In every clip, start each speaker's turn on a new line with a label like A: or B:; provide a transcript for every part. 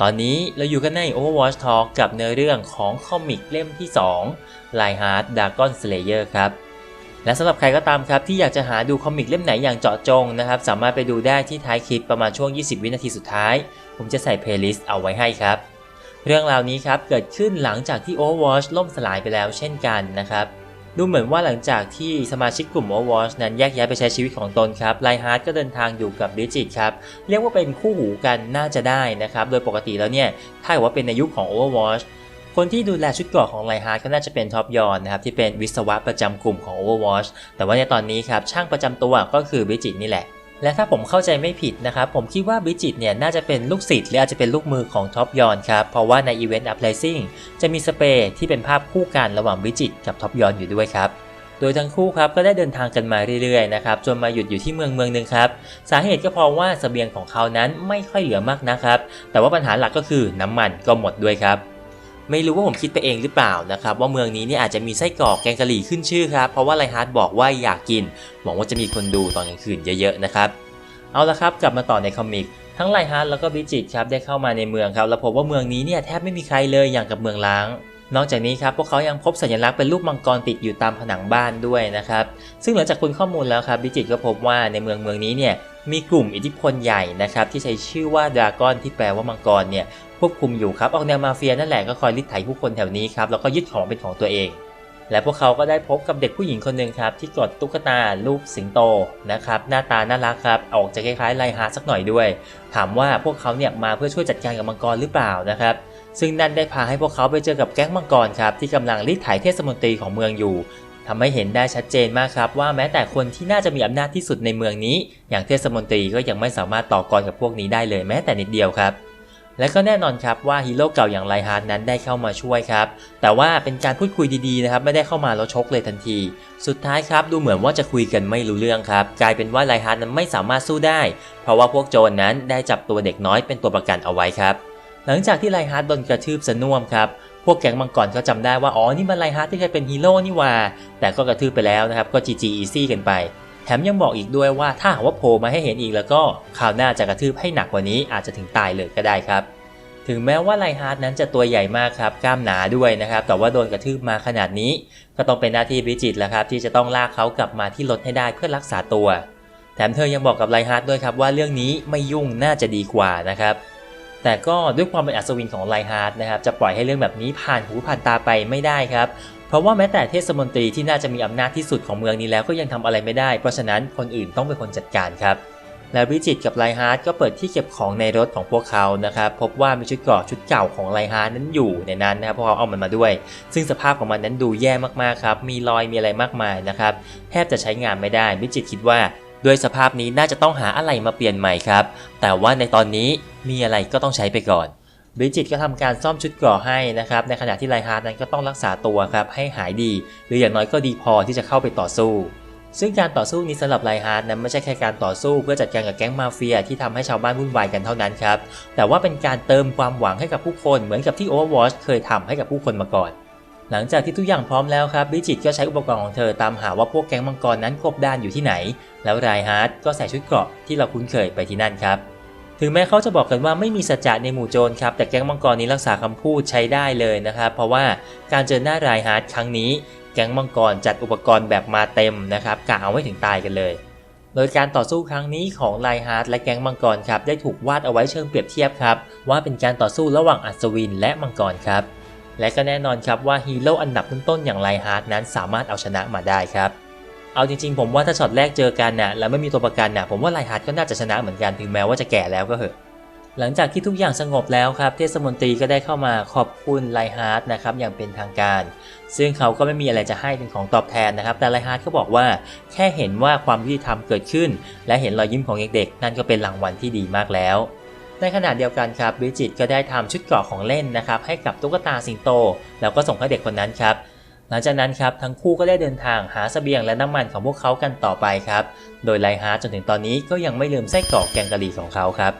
A: ตอนนี้เราอยู่กันใน Overwatch Talk กับเนื้อเรื่องของคอมิกเล่มที่ 2 l i h e a r t Dragon Slayer ครับ และสำหรับใครก็ตามครับ ที่อยากจะหาดูคอมิกเล่มไหนอย่างเจาะจงนะครับ สามารถไปดูได้ที่ท้ายคลิปประมาณช่วง 20 วินาทีสุดท้าย ผมจะใส่เพลย์ลิสต์เอาไว้ให้ครับ เรื่องราวนี้ครับเกิดขึ้นหลังจากที่ Overwatch ล่มสลายไปแล้วเช่นกันนะครับ ดูเหมือนว่าหลังจากที่สมาชิกกลุ่ม Overwatch นั้นแยกย้ายไปใช้ชีวิตของตนครับไลฮาร์ดก็เดินทางอยู่กับดิจิตครับ เรียกว่าเป็นคู่หูกันน่าจะได้นะครับ โดยปกติแล้วเนี่ย ถ้าว่าเป็นในยุคของ Overwatch คนที่ดูแลชุดเกราะของไลฮาร์ดก็น่าจะเป็นท็อปยอนนะครับที่เป็นวิศวะประจำกลุ่มของ Overwatch แต่ว่าในตอนนี้ครับช่างประจำตัวก็คือบิจิตนี่แหละ และถ้าผมเข้าใจไม่ผิดนะครับ ผมคิดว่าบิจิตเนี่ยน่าจะเป็นลูกศิษย์หรืออาจจะเป็นลูกมือของท็อปยอนครับ เพราะว่าในอีเวนต์ Uprising จะมีสเปรย์ที่เป็นภาพคู่กันระหว่างบิจิตกับท็อปยอนอยู่ด้วยครับ โดยทั้งคู่ครับก็ได้เดินทางกันมาเรื่อยๆนะครับจนมาหยุดอยู่ที่เมืองเมืองหนึ่งครับสาเหตุก็เพราะว่าเสบียงของเขานั้นไม่ค่อยเหลือมากนะครับ แต่ว่าปัญหาหลักก็คือน้ำมันก็หมดด้วยครับ ไม่รู้ว่าผมคิดไปเองหรือเปล่านะครับว่าเมืองนี้เนี่ยอาจจะมีไส้กรอกแกงกะหรี่ขึ้นชื่อครับเพราะว่าไลฮาร์ดบอกว่าอยากกินหวังว่าจะมีคนดูตอนกลางคืนเยอะๆนะครับเอาละครับกลับมาต่อในคอมิกทั้งไลฮาร์ดแล้วก็บิจิตครับได้เข้ามาในเมืองครับแล้วพบว่าเมืองนี้เนี่ยแทบไม่มีใครเลยอย่างกับเมืองล้าง นอกจากนี้ครับพวกเขายังพบสัญลักษณ์เป็นรูปมังกรติดอยู่ตามผนังบ้านด้วยนะครับซึ่งหลังจากคุณข้อมูลแล้วครับบิจิตก็พบว่าในเมืองเมืองนี้เนี่ยมีกลุ่มอิทธิพลใหญ่นะครับที่ใช้ชื่อว่าดราก้อนที่แปลว่ามังกรเนี่ย ควบคุมอยู่ครับออกแนวมาเฟียนั่นแหละก็คอยลิดไถผู้คนแถวนี้ครับแล้วก็ยึดของเป็นของตัวเอง และพวกเขาก็ได้พบกับเด็กผู้หญิงคนหนึ่งครับที่กดตุ๊กตารูปสิงโตนะครับหน้าตาน่ารักครับออกจะคล้ายๆไลฮาร์สักหน่อยด้วย ถามว่าพวกเขาเนี่ยมาเพื่อช่วยจัดการกับมังกรหรือเปล่านะครับซึ่งนั่นได้พาให้พวกเขาไปเจอกับแก๊งมังกรครับที่กำลังรีดไถเทศมนตรีของเมืองอยู่ทำให้เห็นได้ชัดเจนมากครับ ว่าแม้แต่คนที่น่าจะมีอำนาจที่สุดในเมืองนี้ อย่างเทศมนตรีก็ยังไม่สามารถต่อกรกับพวกนี้ได้เลยแม้แต่นิดเดียวครับ และก็แน่นอนครับว่าฮีโร่เก่าอย่างไลฮาร์ดนั้นได้เข้ามาช่วยครับ แต่ว่าเป็นการพูดคุยดีๆนะครับไม่ได้เข้ามาแล้วชกเลยทันที สุดท้ายครับดูเหมือนว่าจะคุยกันไม่รู้เรื่องครับ กลายเป็นว่าไลฮาร์ดนั้นไม่สามารถสู้ได้ เพราะว่าพวกโจรนนั้นได้จับตัวเด็กน้อยเป็นตัวประกันเอาไว้ครับ หลังจากที่ไลฮาร์ดโดนกระทืบสน่วมครับพวกแก๊งมังกรก็จำได้ว่าอ๋อนี่มันไลฮาร์ดที่เคยเป็นฮีโร่นี่ว่าแต่ก็กระทืบไปแล้วนะครับก็ GG easy กันไป แถมยังบอกอีกด้วยว่าถ้าหากว่าโผล่มาให้เห็นอีกแล้วก็คราวหน้าจะกระทืบให้หนักกว่านี้อาจจะถึงตายเลยก็ได้ครับ ถึงแม้ว่าไลฮาร์ดนั้นจะตัวใหญ่มากครับกล้ามหนาด้วยนะครับ แต่ว่าโดนกระทืบมาขนาดนี้ ก็ต้องเป็นหน้าที่บริจิตแล้วครับ ที่จะต้องลากเขากลับมาที่รถให้ได้เพื่อรักษาตัว แถมเธอยังบอกกับไลฮาร์ดด้วยครับว่าเรื่องนี้ไม่ยุ่งน่าจะดีกว่านะครับแต่ก็ด้วยความเป็นอัศวินของไลฮาร์ดนะครับจะปล่อยให้เรื่องแบบนี้ผ่านหูผ่านตาไปไม่ได้ครับ เพราะว่าแม้แต่เทศมนตรีที่น่าจะมีอำนาจที่สุดของเมืองนี้แล้วก็ยังทำอะไรไม่ได้ เพราะฉะนั้นคนอื่นต้องเป็นคนจัดการครับและบริจิตกับไลฮาร์ดก็เปิดที่เก็บของในรถของพวกเขานะครับพบว่ามีชุดเกราะชุดเก่าของไลฮาร์ดนั้นอยู่ในนั้นนะครับพวกเขาเอามันมาด้วย ซึ่งสภาพของมันนั้นดูแย่มากๆครับมีรอยมีอะไรมากมายนะครับแทบจะใช้งานไม่ได้บิจิตคิดว่าด้วยสภาพนี้น่าจะต้องหาอะไรมาเปลี่ยนใหม่ครับแต่ว่าในตอนนี้มีอะไรก็ต้องใช้ไปก่อน บริจิตก็ทำการซ่อมชุดเกราะให้นะครับ ในขณะที่ไลฮาร์ดนั้นก็ต้องรักษาตัวครับให้หายดี หรืออย่างน้อยก็ดีพอที่จะเข้าไปต่อสู้ ซึ่งการต่อสู้นี้สำหรับไลฮาร์ดนั้นไม่ใช่แค่การต่อสู้เพื่อจัดการกับแก๊งมาเฟียที่ทำให้ชาวบ้านวุ่นวายกันเท่านั้นครับ แต่ว่าเป็นการเติมความหวังให้กับผู้คนเหมือนกับที่ Overwatch เคยทำให้กับผู้คนมาก่อน หลังจากที่ทุกอย่างพร้อมแล้วครับบิจิตก็ใช้อุปกรณ์ของเธอตามหาว่าพวกแก๊งมังกรนั้นกบดานอยู่ที่ไหน แล้วไรฮาร์ดก็ใส่ชุดเกราะที่เราคุ้นเคยไปที่นั่นครับ ถึงแม้เขาจะบอกกันว่าไม่มีสัจจะในหมู่โจรครับ แต่แก๊งมังกรนี้รักษาคำพูดใช้ได้เลยนะครับ เพราะว่าการเจอหน้ารายฮาร์ดครั้งนี้ แก๊งมังกรจัดอุปกรณ์แบบมาเต็มนะครับกะเอาไว้ถึงตายกันเลย โดยการต่อสู้ครั้งนี้ของไลฮาร์ดและแก๊งมังกรครับได้ถูกวาดเอาไว้เชิงเปรียบเทียบครับว่าเป็นการต่อสู้ระหว่างอัศวินและมังกรครับ และก็แน่นอนครับว่าฮีโร่อันดับต้นๆอย่างไลฮาร์ดนั้นสามารถเอาชนะมาได้ครับ เอาจริงๆ ผมว่าถ้าช็อตแรกเจอกันน่ะแล้วไม่มีตัวประกันน่ะผมว่าไลฮาร์ดก็น่าจะชนะเหมือนกันถึงแม้ว่าจะแก่แล้วก็เหอะ หลังจากที่ทุกอย่างสงบแล้วครับ เทศมนตรีก็ได้เข้ามาขอบคุณไลฮาร์ดนะครับอย่างเป็นทางการ ซึ่งเขาก็ไม่มีอะไรจะให้เป็นของตอบแทนนะครับ แต่ไลฮาร์ดก็บอกว่าแค่เห็นว่าความยุติธรรมเกิดขึ้น และเห็นรอยยิ้มของเด็กๆนั่นก็เป็นรางวัลที่ดีมากแล้วในขณะเดียวกันครับบิจิตก็ได้ทำชุดเกราะของเล่นนะครับให้กับตุ๊กตาสิงโต แล้วก็ส่งให้เด็กคนนั้นครับ หลังจากนั้นครับทั้งคู่ก็ได้เดินทางหาเสบียงและน้ำมันของพวกเขากันต่อไปครับ โดยไลฮาร์จนถึงตอนนี้ก็ยังไม่ลืมไส้กรอกแกงกะหรี่ของเขาครับ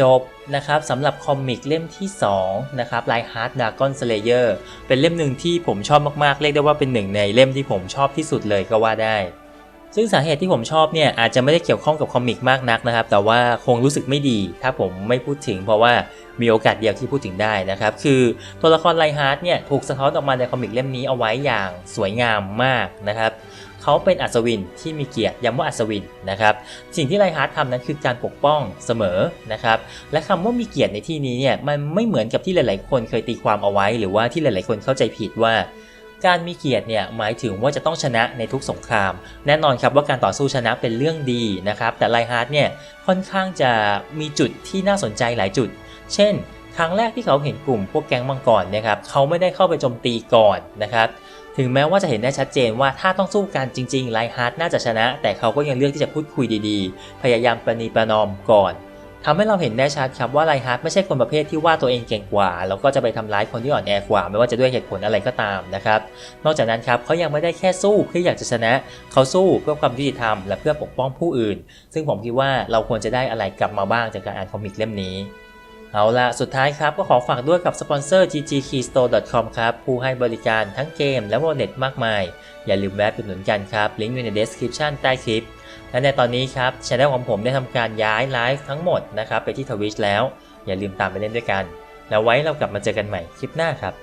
A: จบนะครับสำหรับคอมิกเล่มที่2นะครับไลฮาร์ดดากอนสเลเยอร์เป็นเล่มหนึ่งที่ผมชอบมากๆ เรียกได้ว่าเป็นหนึ่งในเล่มที่ผมชอบที่สุดเลยก็ว่าได้ ซึ่งสาเหตุที่ผมชอบเนี่ยอาจจะไม่ได้เกี่ยวข้องกับคอมิกมากนักนะครับ แต่ว่าคงรู้สึกไม่ดี ถ้าผมไม่พูดถึง เพราะว่ามีโอกาสเดียวที่พูดถึงได้นะครับ คือตัวละครไลฮาร์ดเนี่ยถูกสะท้อนออกมาในคอมิกเล่มนี้เอาไว้อย่างสวยงามมากนะครับเขาเป็นอัศวินที่มีเกียรติย้ำว่าอัศวินนะครับ สิ่งที่ไลฮาร์ดทำนั้นคือการปกป้องเสมอนะครับ และคำว่ามีเกียรติในที่นี้เนี่ยมันไม่เหมือนกับที่หลาย ๆ คนเคยตีความเอาไว้ หรือว่าที่หลาย ๆ คนเข้าใจผิดว่า การมีเกียรติเนี่ยหมายถึงว่าจะต้องชนะในทุกสงคราม แน่นอนครับว่าการต่อสู้ชนะเป็นเรื่องดีนะครับแต่ไลฮาร์ดเนี่ยค่อนข้างจะมีจุดที่น่าสนใจหลายจุด เช่น ครั้งแรกที่เขาเห็นกลุ่มพวกแก๊งมังกรเนี่ยครับเขาไม่ได้เข้าไปโจมตีก่อนนะครับถึงแม้ว่าจะเห็นได้ชัดเจนว่าถ้าต้องสู้กันจริงๆไลฮาร์ดน่าจะชนะ แต่เขาก็ยังเลือกที่จะพูดคุยดีๆ พยายามประนีประนอมก่อน ทำให้เราเห็นได้ชัดครับว่าไลฮาร์ดไม่ใช่คนประเภทที่ว่าตัวเองเก่งกว่า แล้วก็จะไปทำร้ายคนที่อ่อนแอกว่า ไม่ว่าจะด้วยเหตุผลอะไรก็ตามนะครับ นอกจากนั้นครับเขายังไม่ได้แค่สู้เพื่ออยากจะชนะ เขาสู้เพื่อความยุติธรรมและเพื่อปกป้องผู้อื่น ซึ่งผมคิดว่าเราควรจะได้อะไรกลับมาบ้างจากการอ่านคอมิกเล่มนี้เอาล่ะสุดท้ายครับก็ขอฝากด้วยกับสปอนเซอร์ ggkeystore.com ครับผู้ให้บริการทั้งเกมและ wallet มากมาย อย่าลืมแวะอุดหนุนกันครับ ลิงก์อยู่ใน description ใต้คลิป และในตอนนี้ครับช anel ของผมได้ทำการย้ายไลฟ์ทั้งหมดนะครับไปที่ทวิชแล้ว อย่าลืมตามไปเล่นด้วยกัน แล้วไว้เรากลับมาเจอกันใหม่คลิปหน้าครับ